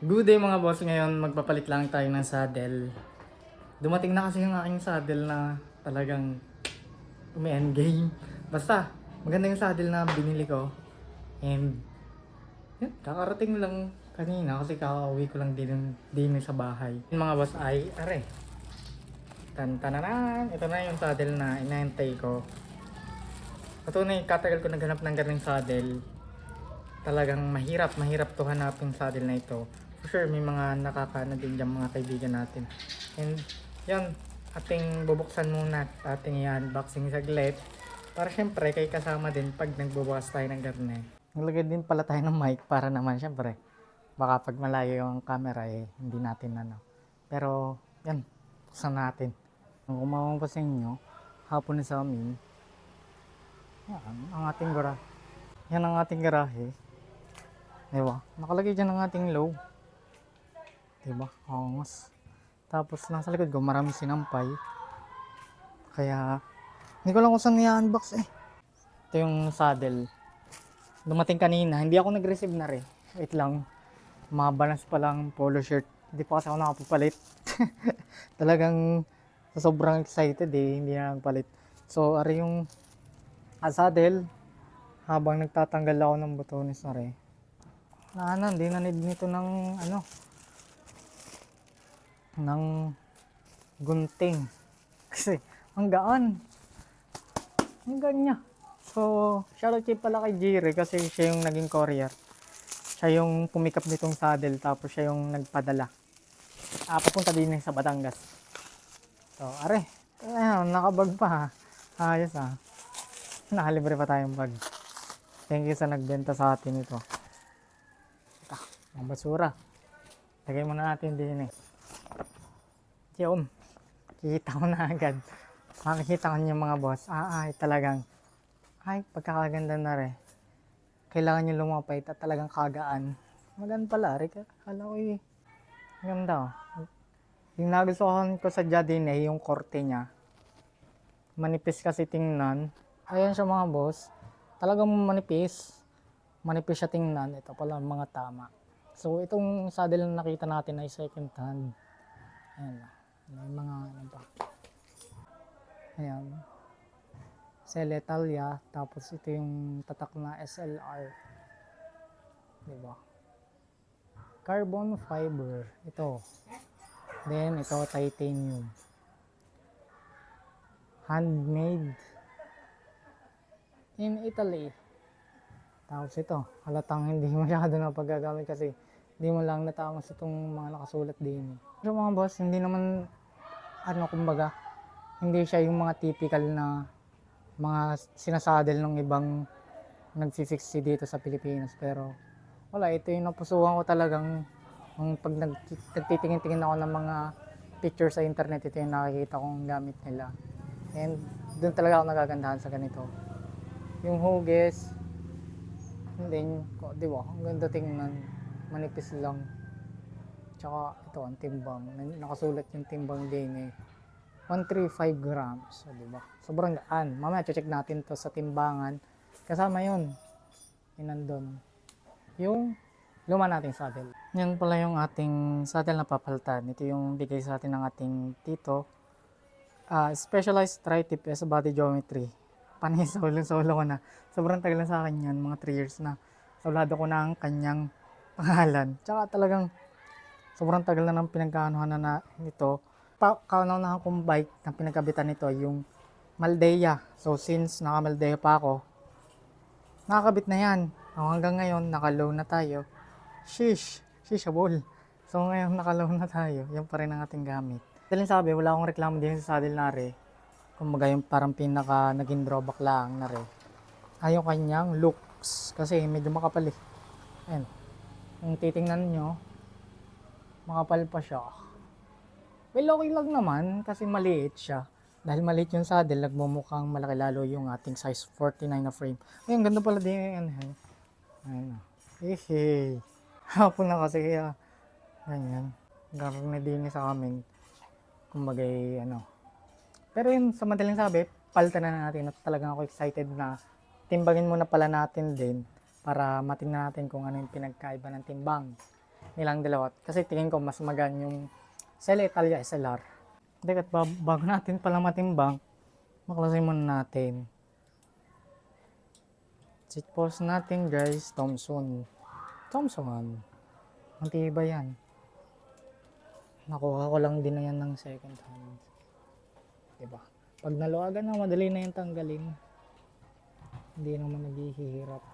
Good day mga boss, ngayon magpapalit lang tayo ng saddle. Dumating na kasi yung aking saddle na talagang umi endgame. Basta, maganda yung saddle na binili ko. And, yun, kakarating lang kanina kasi kakauwi ko lang din, din sa bahay. Yung mga boss ay, are, tantananan, ito na yung saddle na inaantay ko. Patunay, katagal ko naghanap ng ganung saddle talagang mahirap, mahirap to hanapin saddle na ito. For sure, may mga nakakana din dyan mga kaibigan natin. And, yan, ating bubuksan muna at ating i-unboxing saglit. Para syempre, kay kasama din pag nagbubukas tayo ng garne. Nalagay din pala tayo ng mic para naman syempre, baka pag malayo yung camera eh, hindi natin ano. Pero, yan, buksan natin. Kung kumawang pa sa inyo, hapon sa amin, yan, ang ating gara. Yan ang ating garahe. Diba? Nakalagay dyan ang ating low. Diba? Angas. Tapos nasa likod ko marami sinampay. Kaya hindi ko lang kung saan i-unbox eh. Ito yung saddle. Dumating kanina. Hindi ako nag-receive na rin. Wait lang. Mabalance pa lang polo shirt. Hindi pa kasi ako nakapapalit. Talagang sobrang excited eh. Hindi na nagpalit. So, ari yung ah, saddle. Habang nagtatanggal ako ng botones na rin na ano, hindi na need nito ng ano ng gunting. Kasi ang gaan. Ang gaan niya. So shoutout kay pala kay Jiri kasi siya yung naging courier. Siya yung pumikap nitong saddle tapos siya yung nagpadala. Ah, papunta din sa Batangas. So are ayun, nakabag pa ha. Ayos ha. Nakalibre pa tayong bag. Thank you sa nagbenta sa atin ito ang basura. Lagay muna natin din eh. Yun. Kikita ko na agad. Makikita ko niyo mga boss. Ah, ay talagang. Ay, pagkakaganda na rin. Kailangan niyo lumapit at talagang kagaan. Magan pala. Rik, kala ko eh. Ganda oh. Yung nagustuhan ko sa Jadine eh, yung korte niya. Manipis kasi tingnan. Ayan siya mga boss. Talagang manipis. Manipis siya tingnan. Ito pala mga tama. So, itong saddle na nakita natin ay second hand. Ayan. May mga ano pa. Ayan. Celetalia. Tapos ito yung tatak na SLR. Diba? Carbon fiber. Ito. Then, ito titanium. Handmade. In Italy. Tapos ito, halatang hindi masyado na paggagamit kasi hindi mo lang natamos itong mga nakasulat din. Pero mga boss, hindi naman, ano kumbaga, hindi siya yung mga typical na mga sinasadel ng ibang nagsisiksi dito sa Pilipinas. Pero wala, ito yung napusuhan ko talagang yung pag nag, nagtitingin-tingin ako ng mga picture sa internet, ito yung nakikita kong gamit nila. And doon talaga ako nagagandahan sa ganito. Yung huges, hindi, ko- di ba? Ang ganda tingnan. Manipis lang. Tsaka ito, ang timbang. Nakasulat yung timbang din eh. 135 grams. So, di ba? Sobrang gaan. Mamaya, check natin to sa timbangan. Kasama yun. Yung nandun. Yung luma nating saddle. Yan pala yung ating saddle na papalitan. Ito yung bigay sa atin ng ating tito. Ah, specialized tri-tip S body geometry. Panay solo ko na. Sobrang tagal na sa akin yan, mga 3 years na. Sablado ko na ang kanyang pangalan. Tsaka talagang sobrang tagal na ng pinagkaanuhan na, na nito. Pa, kaunahan kong bike na pinagkabitan nito yung Maldea. So since naka Maldea pa ako, nakakabit na yan. O, hanggang ngayon, naka-low na tayo. Shish, shishabol. So ngayon, naka-low na tayo. Yan pa rin ang ating gamit. Dahil sabi, wala akong reklamo din sa saddle na re. Kumbaga yung parang pinaka naging drawback lang na re. Ay yung kanyang looks. Kasi medyo makapal eh. Ayan. Kung titingnan nyo, makapal pa siya. Well, okay lang naman kasi maliit siya. Dahil maliit yung saddle, nagmumukhang malaki lalo yung ating size 49 na frame. Ayun, ganda pala din yung ano. eh. Ayun. Hehe. Hapon na kasi kaya. Ganyan. Garne din sa amin. Kumbaga ano. Pero yun, sa madaling sabi, palitan na natin at talagang ako excited na timbangin muna pala natin din para matingnan natin kung ano yung pinagkaiba ng timbang. Nilang dalawa. Kasi tingin ko mas magaan yung Sele Italia SLR. Hindi at ba- bago natin pala matimbang, maklasin muna natin. Seat post natin guys, Thompson. Thompson. Ang tiba yan. Nakuha ko lang din na yan ng second hand. Diba? Pag naluwagan na, madali na yung tanggalin. Hindi naman naghihirap.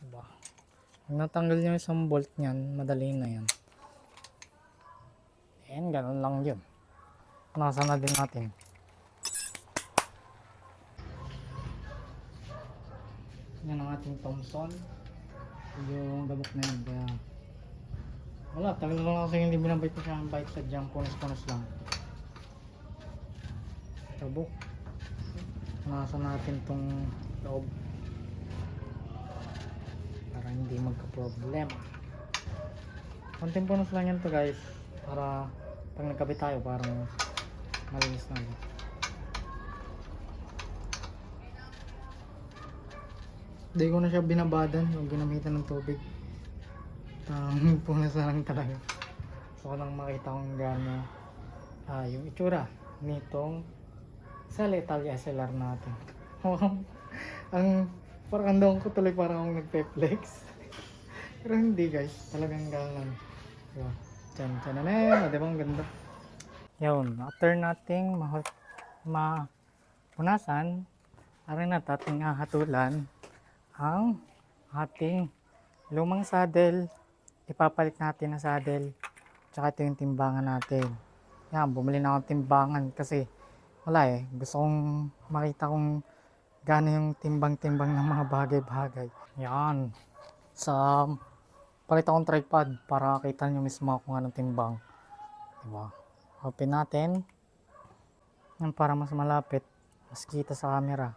Diba? Pag natanggal yung isang bolt niyan, madali na yan. And ganun lang yun. Nasa na din natin. Yan ang ating Thompson. Yung gabok na yun. Kaya wala, tagal lang kasi hindi binabay ko siya ang bike sa jam. Punas-punas lang. Gabok. Nasa natin tong loob. Para hindi magka-problema. Konting punas lang yan to guys. Para pag nagkabit tayo parang malinis na. agad. Hindi ko na siya binabadan yung ginamitan ng tubig. Tang punas na lang talaga. So ko lang makita kung gaano ah, yung itsura nitong sa Lethal SLR natin. ang parang andong ko tuloy parang akong nagpe-flex. Pero hindi guys, talagang galang. Diba? Chan chan na na, di ba ang ganda? Yun, after nating ma mapunasan, arin na hatulan ang ating lumang saddle. Ipapalit natin ang saddle. Tsaka ito yung timbangan natin. Yan, bumili na akong timbangan kasi wala eh. Gusto kong makita kung gaano yung timbang-timbang ng mga bagay-bagay. Yan. Sa palit akong tripod para kita nyo mismo kung anong timbang. Diba? Open natin. Yan para mas malapit. Mas kita sa camera.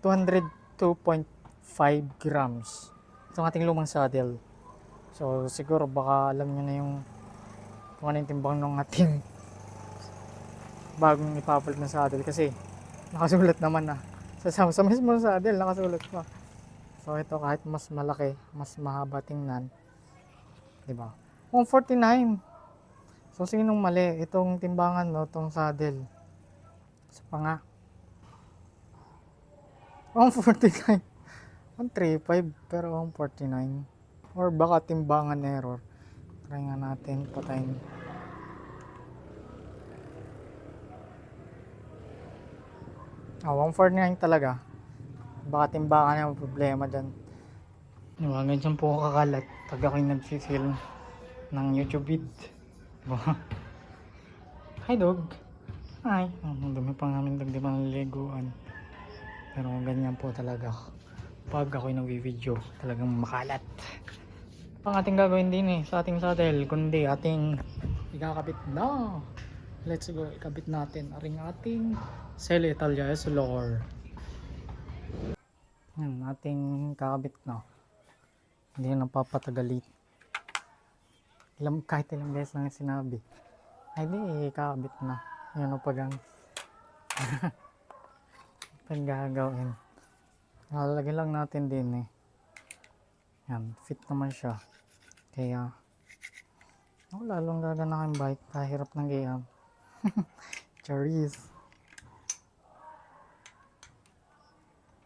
202.5 grams. Ito ang ating lumang saddle. So, siguro baka alam nyo na yung kung ano yung timbang ng ating bagong ipapalit na saddle kasi nakasulat naman na sa, sa, mismo saddle nakasulat pa. So, ito kahit mas malaki, mas mahaba tingnan. Diba? 149. So, sinong mali? Itong timbangan, no? Itong saddle. Sa pa nga. 149. 135 pero 149. Or baka timbangan error. Try nga natin patayin. Ah, 149 talaga. Baka timbangan yung problema dyan. Diba, ganyan po ako kakalat pag ako'y nagsisil ng YouTube vid. Diba? Hi dog. Hi. Oh, ang dumi pa namin dog, di ba naliliguan. Pero ganyan po talaga pag ako'y nag-video talagang makalat ang ating gagawin din eh sa ating saddle kundi ating ikakabit na let's go ikabit natin aring ating Cele Italia SLR yan ating kakabit na hindi na napapatagali ilang, kahit ilang beses lang sinabi ay di kakabit na yan o pag ang pag gagawin lang natin din eh. Yan, fit naman siya. Kaya, oh, lalong gagana yung bike. Kahirap ng gayam. Charis.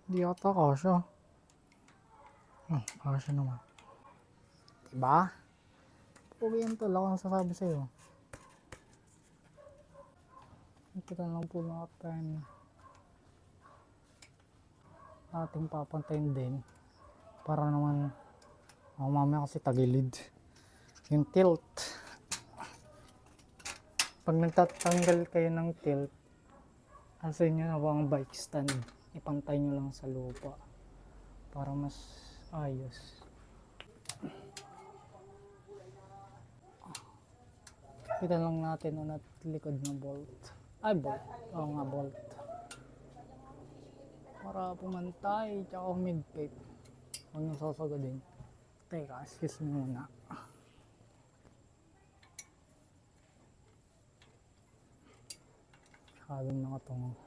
Di ata kasha. Hmm, kasha naman. Diba? Pugi yan tala kung sasabi sa'yo. Na lang po natin ating papantayin din para naman oh, mamaya kasi tagilid yung tilt pag nagtatanggal kayo ng tilt asin nyo na ang bike stand ipantay nyo lang sa lupa para mas ayos. Kita lang natin ang likod ng bolt. Ay bolt. Oo nga bolt. Para pumantay tsaka humigpit huwag nyo sasagadin. Teka excuse me muna. Masyadong nakatungo.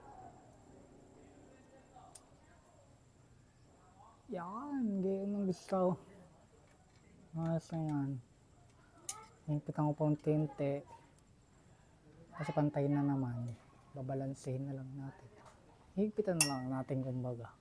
Yan, ganyan ang gusto na yan. Himpitan ko pa unti-unti. Kasi pantay na naman. Babalansehin na lang natin. Higpitan na lang natin kumbaga.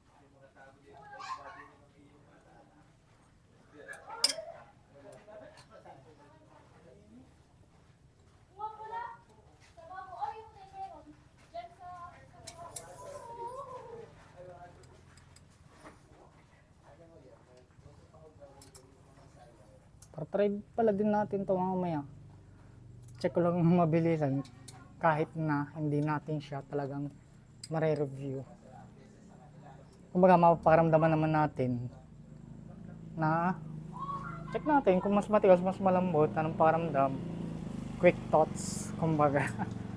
Try pala din natin to mamaya. Check ko lang mabilisan. Kahit na hindi natin siya talagang mare-review. Kumbaga mapaparamdaman naman natin na check natin kung mas matigas, mas malambot, anong paramdam. Quick thoughts, kumbaga.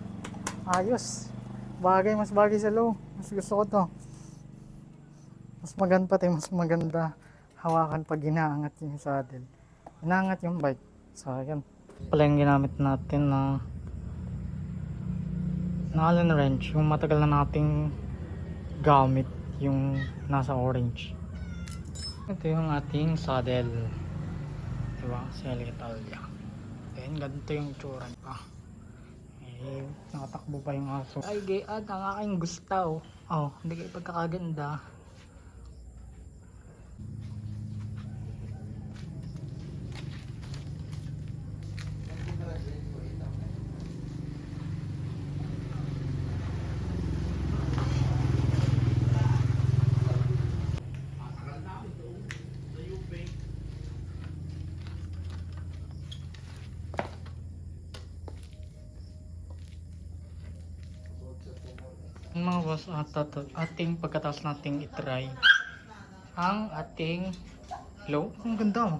Ayos. Bagay, mas bagay sa low. Mas gusto ko to. Mas maganda pati, mas maganda hawakan pag inaangat yung saddle. Inaangat yung bike. So, ayan. Pala yung ginamit natin na na Allen wrench. Yung matagal na nating gamit yung nasa orange. Ito yung ating saddle. Diba? Selig Italia. Ayan, ganito yung tsura pa. Eh, nakatakbo pa yung aso. Ay, gayad, ang aking gusto. Oh, hindi kayo pagkakaganda. Boss, at, at, ating pagkatapos nating itry ang ating low. Ang ganda oh.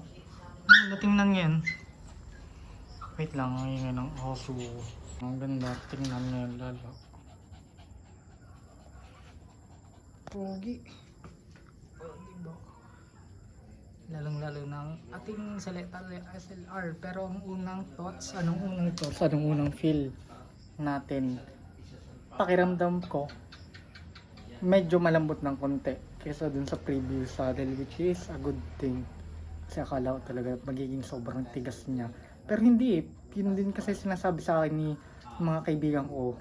Ang ganda tingnan yan. Wait lang, ang ingay ng aso. Ang ganda tingnan yan lalo. Pogi. Oh, diba? Lalong lalo ng ating Selecta SLR. Pero ang unang thoughts, anong unang thoughts, anong unang feel natin pakiramdam ko medyo malambot ng konti kesa dun sa previous saddle which is a good thing. Kasi akala ko talaga magiging sobrang tigas niya. Pero hindi eh. Yun din kasi sinasabi sa akin ni mga kaibigan ko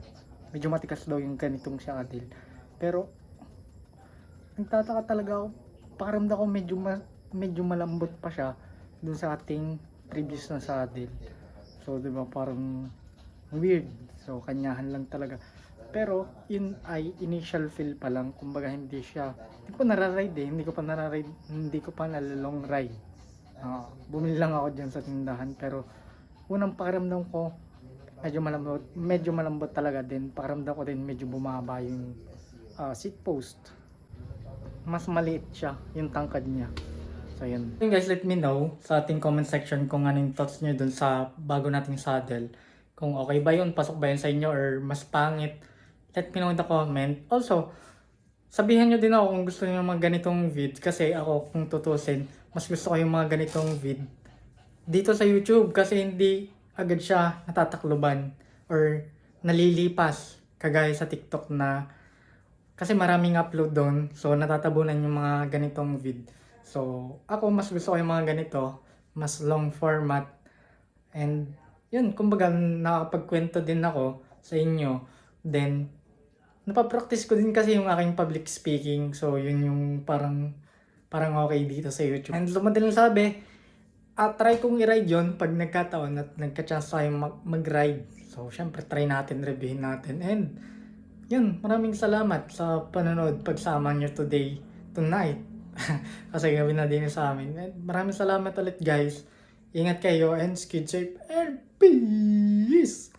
medyo matigas daw yung ganitong saddle. Pero nagtataka talaga ako. Pakiramdam ko medyo ma- medyo malambot pa siya dun sa ating previous na saddle. So di ba parang weird. So kanyahan lang talaga pero yun ay initial feel pa lang. Kumbaga hindi siya hindi ko nararide eh. Hindi ko pa nararide hindi ko pa nalalong ride. Ah, bumili lang ako dyan sa tindahan. Pero unang pakiramdam ko medyo malambot medyo malambot talaga din. Pakiramdam ko din medyo bumaba yung ah, seat post. Mas maliit siya yung tangkad niya. So yun. Yun guys let me know sa ating comment section kung anong thoughts nyo dun sa bago nating saddle. Kung okay ba yun pasok ba yun sa inyo or mas pangit let me know in the comment. Also, sabihan nyo din ako kung gusto niyo mga ganitong vid kasi ako kung tutusin, mas gusto ko yung mga ganitong vid dito sa YouTube kasi hindi agad siya natatakluban or nalilipas kagaya sa TikTok na kasi maraming upload doon so natatabunan yung mga ganitong vid. So, ako mas gusto ko yung mga ganito, mas long format and yun, kumbaga nakapagkwento din ako sa inyo. Then, napapractice ko din kasi yung aking public speaking. So, yun yung parang parang okay dito sa YouTube. And lumad din sabi, at try kong i-ride yun pag nagkataon at nagka-chance tayo mag- mag-ride. So, syempre, try natin, reviewin natin. And, yun, maraming salamat sa panonood, pagsama nyo today, tonight. Kasi gabi na din sa amin. And maraming salamat ulit guys. Ingat kayo and skid safe and peace!